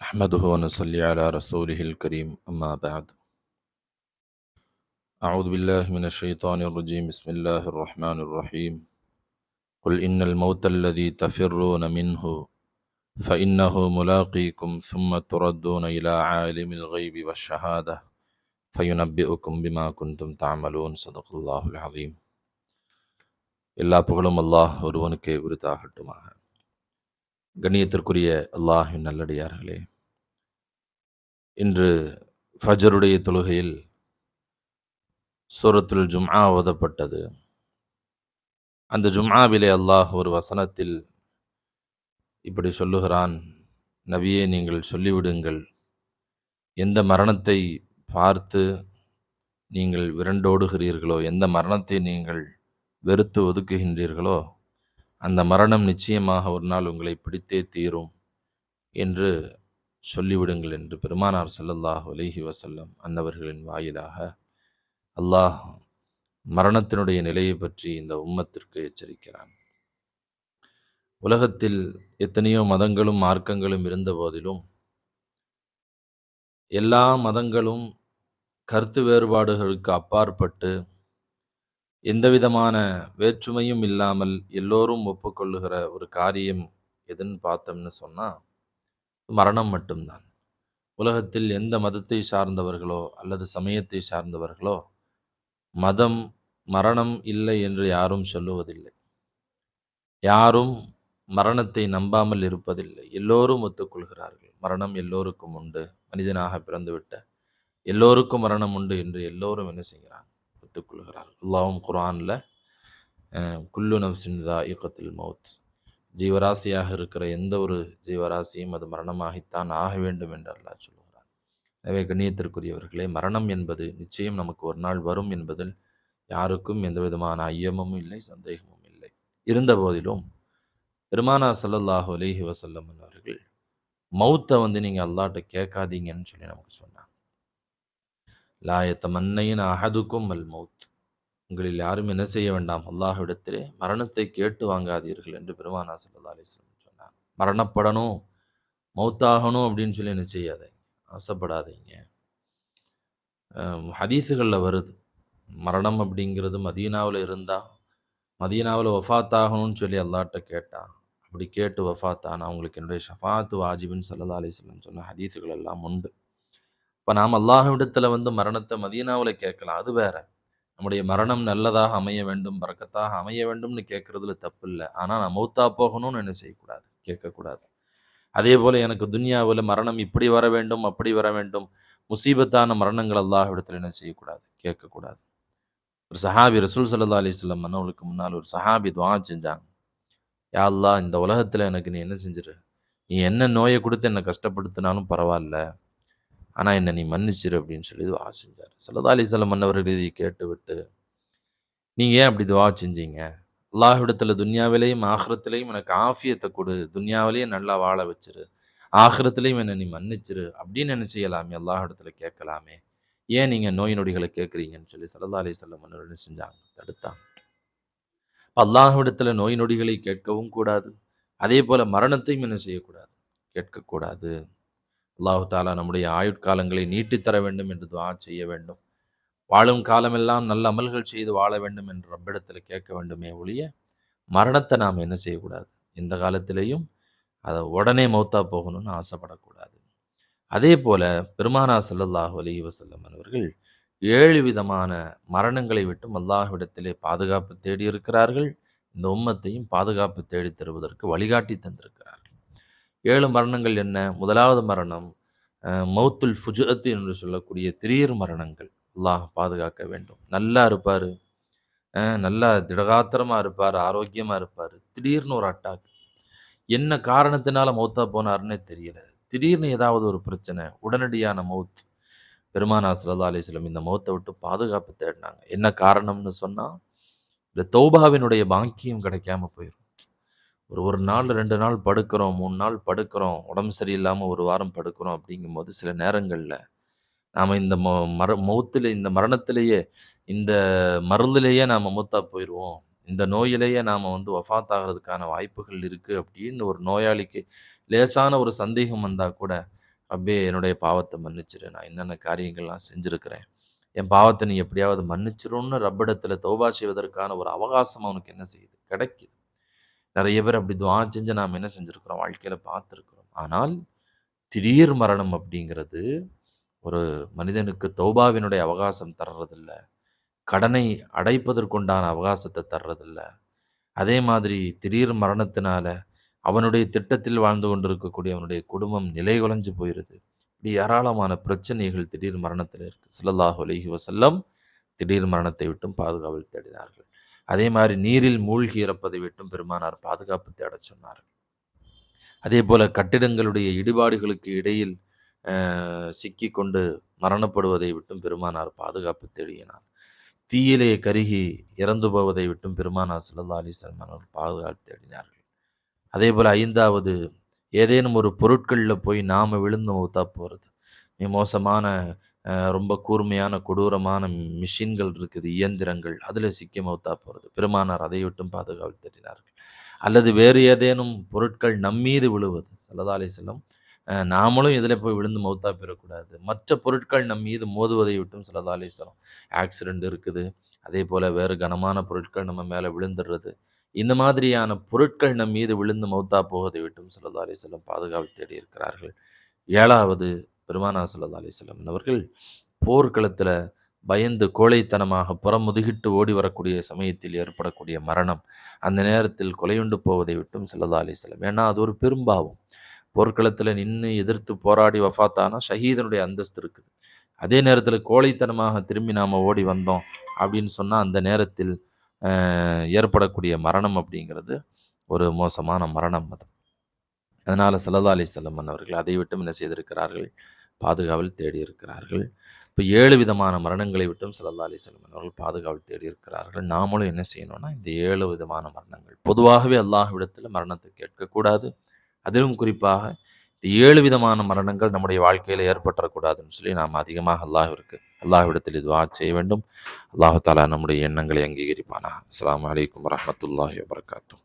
نحمده ونصلي على رسوله الكريم أما بعد أعوذ بالله من الشيطان الرجيم بسم الله الرحمن الرحيم قل إن الموت الذي تفرون منه فإنه ملاقيكم ثم تردون إلى عالم الغيب والشهادة فينبئكم بما كنتم تعملون صدق الله العظيم எல்லா புகழும் அல்லாஹ் ஒருவனுக்கே உரித்தாகட்டுமாக கண்ணியத்திற்குரிய அல்லாஹின் நல்லடியார்களே இன்று ஃபஜருடைய தொழுகையில் சூரத்துல் ஜும்ஆ ஓதப்பட்டது. அந்த ஜும்ஆவிலே அல்லாஹ் ஒரு வசனத்தில் இப்படி சொல்லுகிறான் நபியே நீங்கள் சொல்லிவிடுங்கள். எந்த மரணத்தை பார்த்து நீங்கள் விரண்டோடுகிறீர்களோ எந்த மரணத்தை நீங்கள் வெறுத்து ஒதுக்குகின்றீர்களோ அந்த மரணம் நிச்சயமாக ஒரு நாள் உங்களை பிடித்தே தீரும் என்று சொல்லிவிடுங்கள் என்று பெருமானார் செல்லல்லாஹ் அலைஹி வசல்லம் அன்னவர்களின் வாயிலாக அல்லாஹ் மரணத்தினுடைய நிலையை பற்றி இந்த உம்மத்திற்கு எச்சரிக்கிறான். உலகத்தில் எத்தனையோ மதங்களும் மார்க்கங்களும் இருந்த போதிலும் எல்லா மதங்களும் கருத்து வேறுபாடுகளுக்கு அப்பாற்பட்டு எந்தவிதமான வேற்றுமையும் இல்லாமல் எல்லோரும் ஒப்புக்கொள்ளுகிற ஒரு காரியம் எதுன்னு பார்த்தோம்னு சொன்னால் மரணம் மட்டும்தான். உலகத்தில் எந்த மதத்தை சார்ந்தவர்களோ அல்லது சமயத்தை சார்ந்தவர்களோ மதம் மரணம் இல்லை என்று யாரும் சொல்லுவதில்லை. யாரும் மரணத்தை நம்பாமல் இருப்பதில்லை. எல்லோரும் ஒத்துக்கொள்கிறார்கள். மரணம் எல்லோருக்கும் உண்டு. மனிதனாக பிறந்துவிட்ட எல்லோருக்கும் மரணம் உண்டு என்று எல்லோரும் என்ன செய்கிறான் ஒத்துக்கொள்கிறார்கள். அல்லாவும் குரானில் குல்லு நப்சின்தா இயக்கத்தில் மவுத் ஜீவராசியாக இருக்கிற எந்த ஒரு ஜீவராசியும் அது மரணமாகித்தான் ஆக வேண்டும் என்று அல்லாஹ் சொல்லுகிறார் எனவே கண்ணியத்திற்குரியவர்களே மரணம் என்பது நிச்சயம் நமக்கு ஒரு நாள் வரும் என்பதில் யாருக்கும் எந்த விதமான ஐயமும் இல்லை சந்தேகமும் இல்லை. இருந்த போதிலும் பெருமானா சல்லல்லாஹு அலைஹி வசல்லம் அவர்கள் மௌத்தை வந்து நீங்கள் அல்லாட்ட கேட்காதீங்கன்னு சொல்லி நமக்கு சொன்னாங்க. லாயத்த மன்னையின் அஹதுக்கும் அல் மௌத் உங்களில் யாரும் என்ன செய்ய வேண்டாம்? அல்லாஹ்விடத்திலே மரணத்தை கேட்டு வாங்காதீர்கள் என்று பெருமானா சல்லா அலிஸ்லம் சொன்னார். மரணப்படணும் மௌத்தாகணும் அப்படின்னு சொல்லி என்ன செய்யாதீங்க ஆசைப்படாதீங்க. ஹதீஸுகளில் வருது. மரணம் அப்படிங்கிறது மதீனாவில் இருந்தால் மதீனாவில் வஃபாத் ஆகணும்னு சொல்லி அல்லாட்ட கேட்டா அப்படி கேட்டு வஃபாத் அவங்களுக்கு என்னுடைய ஷஃபாத்து வாஜிபின் சல்லா அலிஸ்லம் சொன்ன ஹதீஸுகள் எல்லாம் உண்டு. இப்போ நாம் அல்லாஹ்விடத்தில் வந்து மரணத்தை மதீனாவில் கேட்கலாம் அது வேற. நம்முடைய மரணம் நல்லதாக அமைய வேண்டும் பறக்கத்தாக அமைய வேண்டும்னு கேட்குறதுல தப்பு இல்லை ஆனால் நான் மௌத்தா போகணும்னு என்ன செய்யக்கூடாது? கேட்கக்கூடாது. அதே போல் எனக்கு துன்யாவில் மரணம் இப்படி வர வேண்டும் அப்படி வர வேண்டும். முசீபத்தான மரணங்கள் இடத்துல என்ன செய்யக்கூடாது? கேட்கக்கூடாது. ஒரு சஹாபி ரசூல் சல்லா அலிஸ்லம் மன்னவளுக்கு முன்னால் ஒரு சஹாபி துவா செஞ்சாங்க. யா அல்லா இந்த உலகத்தில் எனக்கு நீ என்ன செஞ்சிரு? நீ என்ன நோயை கொடுத்து என்னை கஷ்டப்படுத்தினாலும் பரவாயில்ல. ஆனால் என்னை நீ மன்னிச்சிரு அப்படின்னு சொல்லி துவா செஞ்சார். சல்லா அலிஸ்லாம் மன்னவர்கள் இதை கேட்டு விட்டு நீங்கள் ஏன் அப்படி துவா செஞ்சீங்க? அல்லாஹிடத்தில் துன்யாவிலையும் ஆஹ்ரத்திலையும் எனக்கு ஆஃபியத்தை கொடு. துன்யாவிலையும் நல்லா வாழ வச்சிரு. ஆஹ்ரத்திலையும் என்னை நீ மன்னிச்சிரு அப்படின்னு என்ன செய்யலாமே? அல்லாஹிடத்தில் கேட்கலாமே. ஏன் நீங்கள் நோய் நொடிகளை கேட்குறீங்கன்னு சொல்லி சல்லா அலி சொல்லம் மன்னர்கள் செஞ்சாங்க? தடுத்தாங்க. அல்லாஹ்விடத்தில் நோய் நொடிகளை கேட்கவும் கூடாது. அதே போல் மரணத்தையும் என்ன செய்யக்கூடாது? கேட்கக்கூடாது. அல்லாஹு தாலா நம்முடைய ஆயுட்காலங்களை நீட்டித்தர வேண்டும் என்று துவா செய்ய வேண்டும். வாழும் காலமெல்லாம் நல்ல அமல்கள் செய்து வாழ வேண்டும் என்று ரப்பிடத்தில் கேட்க வேண்டுமே ஒழிய மரணத்தை நாம் என்ன செய்யக்கூடாது? இந்த காலத்திலையும் அதை உடனே மௌத்தா போகணும்னு ஆசைப்படக்கூடாது. அதே போல பெருமானா சல்லல்லாஹு அலி வசல்லம் அவர்கள் ஏழு விதமான மரணங்களை விட்டும் அல்லாஹ்விடத்திலே பாதுகாப்பு தேடி இருக்கிறார்கள் இந்த உம்மத்தையும் பாதுகாப்பு தேடி தருவதற்கு வழிகாட்டி தந்திருக்கிறார்கள் ஏழு மரணங்கள் என்ன? முதலாவது மரணம் மௌத்துல் ஃபுஜத்து என்று சொல்லக்கூடிய திடீர் மரணங்கள். அல்லாஹ் பாதுகாக்க வேண்டும். நல்லா இருப்பார். நல்லா திடகாத்திரமாக இருப்பார் ஆரோக்கியமாக இருப்பார். திடீர்னு ஒரு அட்டாக் என்ன காரணத்தினால மௌத்தா போனார்னே தெரியல. திடீர்னு ஏதாவது ஒரு பிரச்சனை உடனடியான மௌத் பெருமானா சல்லா அலிஸ்லம் இந்த மௌத்தை விட்டு பாதுகாப்பு தேடினாங்க. என்ன காரணம்னு சொன்னால் இந்த தௌபாவினுடைய பாங்கியம் கிடைக்காம போயிடும் ஒரு ஒரு நாள் ரெண்டு நாள் படுக்கிறோம் மூணு நாள் படுக்கிறோம் உடம்பு சரியில்லாமல் ஒரு வாரம் படுக்கிறோம் அப்படிங்கும்போது சில நேரங்களில் நாம் இந்த மொ மர மௌத்தில் இந்த மரணத்திலேயே இந்த மருந்திலேயே நாம் மூத்தா போயிடுவோம் இந்த நோயிலேயே நாம் வந்து ஒஃபாத் ஆகிறதுக்கான வாய்ப்புகள் இருக்குது அப்படின்னு ஒரு நோயாளிக்கு லேசான ஒரு சந்தேகம் வந்தால் கூட அப்படியே என்னுடைய பாவத்தை மன்னிச்சிரு. நான் என்னென்ன காரியங்கள்லாம் செஞ்சுருக்கிறேன் என் பாவத்தை நீ எப்படியாவது மன்னிச்சிரும்னு ரப்பிடத்தில் தௌபா செய்வதற்கான ஒரு அவகாசம் அவனுக்கு என்ன செய்யுது? கிடைக்குது. நிறைய பேர் அப்படி துவா செஞ்சு நாம் என்ன செஞ்சுருக்கிறோம்? வாழ்க்கையில் பார்த்துருக்குறோம். ஆனால் திடீர் மரணம் அப்படிங்கிறது ஒரு மனிதனுக்கு தௌபாவினுடைய அவகாசம் தர்றதில்ல. கடனை அடைப்பதற்குண்டான அவகாசத்தை தர்றதில்ல. அதே மாதிரி திடீர் மரணத்தினால அவனுடைய திட்டத்தில் வாழ்ந்து கொண்டிருக்கக்கூடிய அவனுடைய குடும்பம் நிலை குலைஞ்சு போயிடுது இப்படி ஏராளமான பிரச்சனைகள் திடீர் மரணத்தில் இருக்குது ஸல்லல்லாஹு அலைஹி வசல்லம் திடீர் மரணத்தை விட்டும் பாதுகாவல் தேடினார்கள். அதே மாதிரி நீரில் மூழ்கி இறப்பதை விட்டும் பெருமானார் பாதுகாப்பு தேடச் சொன்னார்கள். அதே போல கட்டிடங்களுடைய இடிபாடுகளுக்கு இடையில் சிக்கி கொண்டு மரணப்படுவதை விட்டும் பெருமானார் பாதுகாப்பு தேடினார். தீயிலே கருகி இறந்து போவதை விட்டும் பெருமானார் ஸல்லல்லாஹு அலைஹி வஸல்லம் அவர்கள் பாதுகாப்பு தேடினார்கள். அதே போல் ஐந்தாவது ஏதேனும் ஒரு பொருட்களில் போய் நாம் விழுந்து மௌத்தா போகிறது மோசமான ரொம்ப கூர்மையான கொடூரமான மிஷின்கள் இருக்குது இயந்திரங்கள். அதில் சிக்கி மௌத்தா போகிறது பெருமானார் அதை விட்டும் பாதுகாப்பு தேடினார்கள் அல்லது வேறு ஏதேனும் பொருட்கள் நம்மீது விழுவது. சல்லதா அலி செல்லம் நாமளும் இதில் போய் விழுந்து மௌத்தா பெறக்கூடாது. மற்ற பொருட்கள் நம் மீது மோதுவதை விட்டும் சல்லதா அலி செல்லம் ஆக்சிடெண்ட் இருக்குது. அதே போல் வேறு கனமான பொருட்கள் நம்ம மேலே விழுந்துடுறது. இந்த மாதிரியான பொருட்கள் நம் மீது விழுந்து மௌத்தா போவதை விட்டும் சிலதாலே அலி செல்லம் பாதுகாப்பு தேடி இருக்கிறார்கள் ஏழாவது பெருமானா சல்லா அலிஸ்லாம் அவர்கள் போர்க்களத்தில் பயந்து கோழைத்தனமாக புறமுதுகிட்டு ஓடி வரக்கூடிய சமயத்தில் ஏற்படக்கூடிய மரணம். அந்த நேரத்தில் கொலையுண்டு போவதை விட்டும் சல்லா அலிஸ்லாம் செல்லம் ஏன்னா அது ஒரு பெரும்பாவம். போர்க்களத்தில் நின்று எதிர்த்து போராடி வஃபாத்தானா ஷஹீதனுடைய அந்தஸ்து இருக்குது. அதே நேரத்தில் கோழைத்தனமாக திரும்பி நாம் ஓடி வந்தோம் அப்படின்னு சொன்னால் அந்த நேரத்தில் அஹ், ஏற்படக்கூடிய மரணம் அப்படிங்கிறது ஒரு மோசமான மரணம் அது. அதனால் சல்லதா அலி அவர்கள் அதை விட்டும் என்ன செய்திருக்கிறார்கள்? பாதுகாவல் தேடி இருக்கிறார்கள் இப்போ ஏழு விதமான மரணங்களை விட்டும் சல்லா அலி அவர்கள் பாதுகாவல் தேடி இருக்கிறார்கள் நாமளும் என்ன செய்யணும்னா இந்த ஏழு விதமான மரணங்கள். பொதுவாகவே அல்லாஹ்விடத்தில் மரணத்தை கேட்கக்கூடாது. அதிலும் குறிப்பாக இந்த ஏழு விதமான மரணங்கள் நம்முடைய வாழ்க்கையில் ஏற்பட்டுறக்கூடாதுன்னு சொல்லி நாம் அதிகமாக அல்லாஹிற்கு அல்லாஹ்விடத்தில் இதுவா செய்ய வேண்டும். அல்லாஹ் தாலா நம்முடைய எண்ணங்களை அங்கீகரிப்பானா அஸ்லாம் வலைக்கம் வரமத்துல்லாஹி வபரகாத்துஹ்.